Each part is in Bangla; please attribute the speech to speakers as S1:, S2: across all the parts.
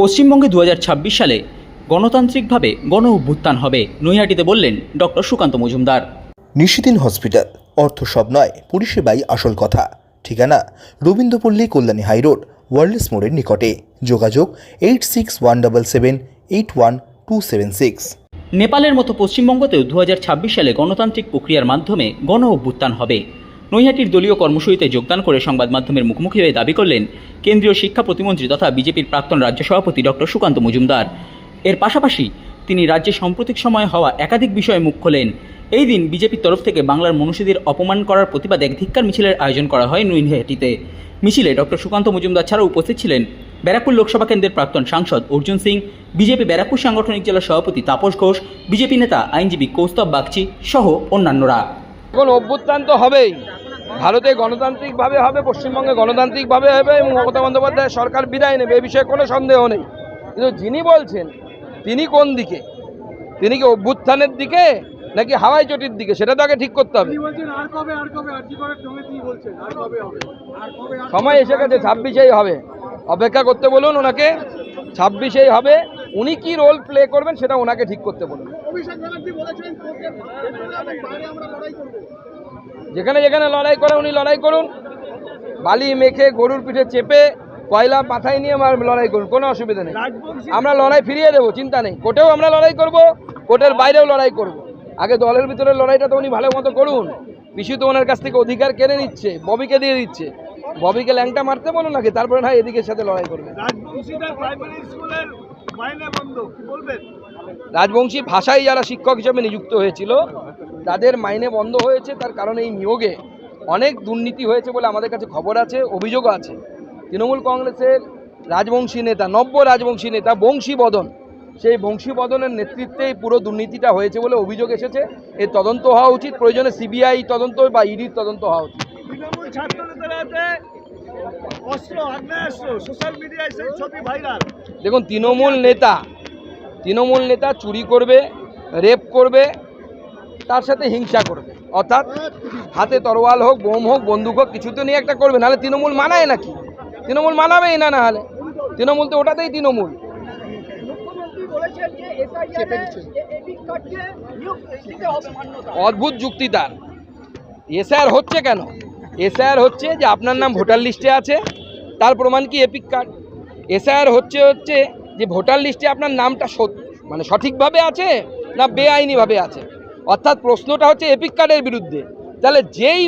S1: পশ্চিমবঙ্গে দু হাজার ছাব্বিশ সালে গণতান্ত্রিকভাবে গণ অভ্যুত্থান হবে। নৈহাটিতে বললেন ডক্টর সুকান্ত মজুমদার।
S2: নিশিদিন হসপিটাল অর্থ সব নয় পরিষেবাই আসল কথা। ঠিকানা রবীন্দ্রপল্লী কল্যাণী হাইরোড ওয়ার্ল্ডস মোড়ের নিকটে। যোগাযোগ eight six one double seven eight one two seven six.
S1: নেপালের মতো পশ্চিমবঙ্গতেও দু হাজার ছাব্বিশ সালে গণতান্ত্রিক প্রক্রিয়ার মাধ্যমে গণ অভ্যুত্থান হবে। নৈহাটির দলীয় কর্মসূচিতে যোগদান করে সংবাদ মাধ্যমের মুখোমুখি হয়ে দাবি করলেন কেন্দ্রীয় শিক্ষা প্রতিমন্ত্রী তথা বিজেপির প্রাক্তন রাজ্য সভাপতি ডক্টর সুকান্ত মজুমদার। এর পাশাপাশি তিনি রাজ্যে সাম্প্রতিক সময়ে হওয়া একাধিক বিষয়ে মুখ খোলেন। এই দিন বিজেপির তরফ থেকে বাংলার মনীষীদের অপমান করার প্রতিবাদে ধিক্কার মিছিলের আয়োজন করা হয় নৈহাটিতে। মিছিলে ডক্টর সুকান্ত মজুমদার ছাড়াও উপস্থিত ছিলেন ব্যারাকপুর লোকসভা কেন্দ্রের প্রাক্তন সাংসদ অর্জুন সিং, বিজেপি ব্যারাকপুর সাংগঠনিক জেলা সভাপতি তাপস ঘোষ, বিজেপি নেতা আইনজীবী কৌস্তব বাগচি সহ অন্যান্যরা।
S3: এখন অভ্যুত্থান তো হবেই। ভারতে গণতান্ত্রিকভাবে হবে পশ্চিমবঙ্গে গণতান্ত্রিকভাবে হবে এবং মমতা বন্দ্যোপাধ্যায় সরকার বিদায় নেবে এ বিষয়ে কোনো সন্দেহ নেই। কিন্তু যিনি বলছেন তিনি কোন দিকে? তিনি কি অভ্যুত্থানের দিকে নাকি হাওয়াই চটির দিকে? সেটা তো আগে ঠিক করতে হবে। সময় এসে গেছে ছাব্বিশেই হবে। অপেক্ষা করতে বলুন ওনাকে ছাব্বিশেই হবে। উনি কি রোল প্লে করবেন সেটা ওনাকে ঠিক করতে বলুন। যেখানে যেখানে লড়াই করে উনি লড়াই করুন। বালি মেখে গরুর পিঠে চেপে কয়লা মাথায় নিয়ে আমার লড়াই করুন কোনো অসুবিধা নেই। আমরা লড়াই ফিরিয়ে দেবো চিন্তা নেই। কোর্টেও আমরা লড়াই করব কোর্টের বাইরেও লড়াই করব। আগে দলের ভিতরে লড়াইটা তো উনি ভালো মতো করুন। পিসি তো ওনার কাছ থেকে অধিকার কেড়ে নিচ্ছে ববিকে দিয়ে দিচ্ছে। ববিকে ল্যাংটা মারতে বলুন নাকি তারপরে না এদিকের সাথে লড়াই করবে। রাজবংশী ভাষায় যারা শিক্ষক হিসেবে নিযুক্ত হয়েছিল তাদের মাইনে বন্ধ হয়েছে তার কারণ এই নিয়োগে অনেক দুর্নীতি হয়েছে বলে আমাদের কাছে খবর আছে অভিযোগও আছে। তৃণমূল কংগ্রেসের রাজবংশী নেতা নব্য রাজবংশী নেতা বংশী বদন সেই বংশী বদনের নেতৃত্বে এই পুরো দুর্নীতিটা হয়েছে বলে অভিযোগ এসেছে। এর তদন্ত হওয়া উচিত প্রয়োজনে সিবিআই তদন্ত বা ইডির তদন্ত হওয়া উচিত। দেখুন তৃণমূল নেতা তৃণমূল নেতা চুরি করবে রেপ করবে তার সাথে হিংসা করবে। অর্থাৎ হাতে তরোয়াল হোক বোম হোক বন্দুক হোক কিছু তো নিয়ে একটা করবে নাহলে তৃণমূল মানায় নাকি? তৃণমূল মানাবেই না না হলে তৃণমূল তো ওটাতেই তৃণমূল। অদ্ভুত যুক্তি তার। এসআর হচ্ছে কেন? এসআর হচ্ছে যে আপনার নাম ভোটার লিস্টে আছে, তার প্রমাণ কি এপিক কার্ড? এসআর হচ্ছে হচ্ছে যে ভোটার লিস্টে আপনার নামটা মানে সঠিকভাবে আছে না বেআইনিভাবে আছে? অর্থাৎ প্রশ্নটা হচ্ছে এপিক কার্ডের বিরুদ্ধে। তাহলে যেই,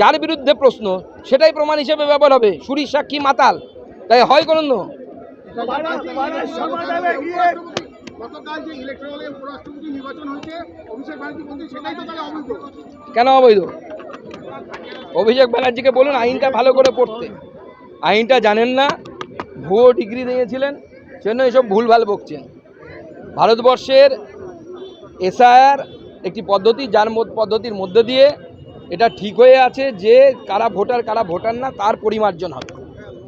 S3: যার বিরুদ্ধে প্রশ্ন, সেটাই প্রমাণ হিসেবে ব্যবহার হবে। সুরির সাক্ষী মাতাল। তাই হয় কোনো কেন অবৈধ? অভিষেক ব্যানার্জিকে বলুন আইনটা ভালো করে পড়তে। আইনটা জানেন না, ভুয়ো ডিগ্রি নিয়েছিলেন সেজন্য এসব ভুলভাল বকছেন। ভারতবর্ষের এসআইআর একটি পদ্ধতি, যার পদ্ধতির মধ্যে দিয়ে এটা ঠিক হয়ে আছে যে কারা ভোটার কারা ভোটার না, তার পরিমার্জন হবে।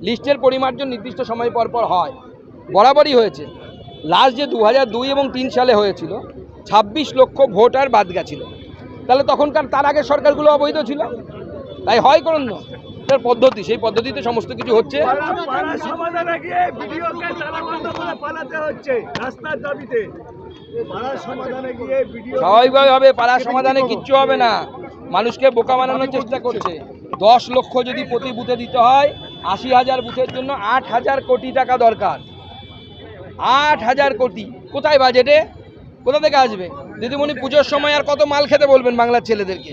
S3: লিস্টের পরিমার্জন নির্দিষ্ট সময় পর পর হয়। বরাবরই হয়েছে। লাস্ট যে দু দুই এবং তিন সালে হয়েছিল, ছাব্বিশ লক্ষ ভোটার বাদ গেছিল। তাহলে তখনকার, তার আগের সরকারগুলো অবৈধ ছিল? তাই হয় করুন পদ্ধতি সেই পদ্ধতিতে সমস্ত কিছু হচ্ছে।
S4: পাড়ার
S3: স্বাভাবিকভাবে হবে পাড়া সমাধানে কিচ্ছু হবে না। মানুষকে বোকা বানানোর চেষ্টা করছে। দশ লক্ষ যদি প্রতি বুথে দিতে হয় আশি হাজার বুথের জন্য আট হাজার কোটি টাকা দরকার। আট হাজার কোটি। কোথায় বাজেটে কোথা থেকে আসবে? দিদিমণি পুজোর সময় আর কত মাল খেতে বলবেন বাংলার ছেলেদেরকে?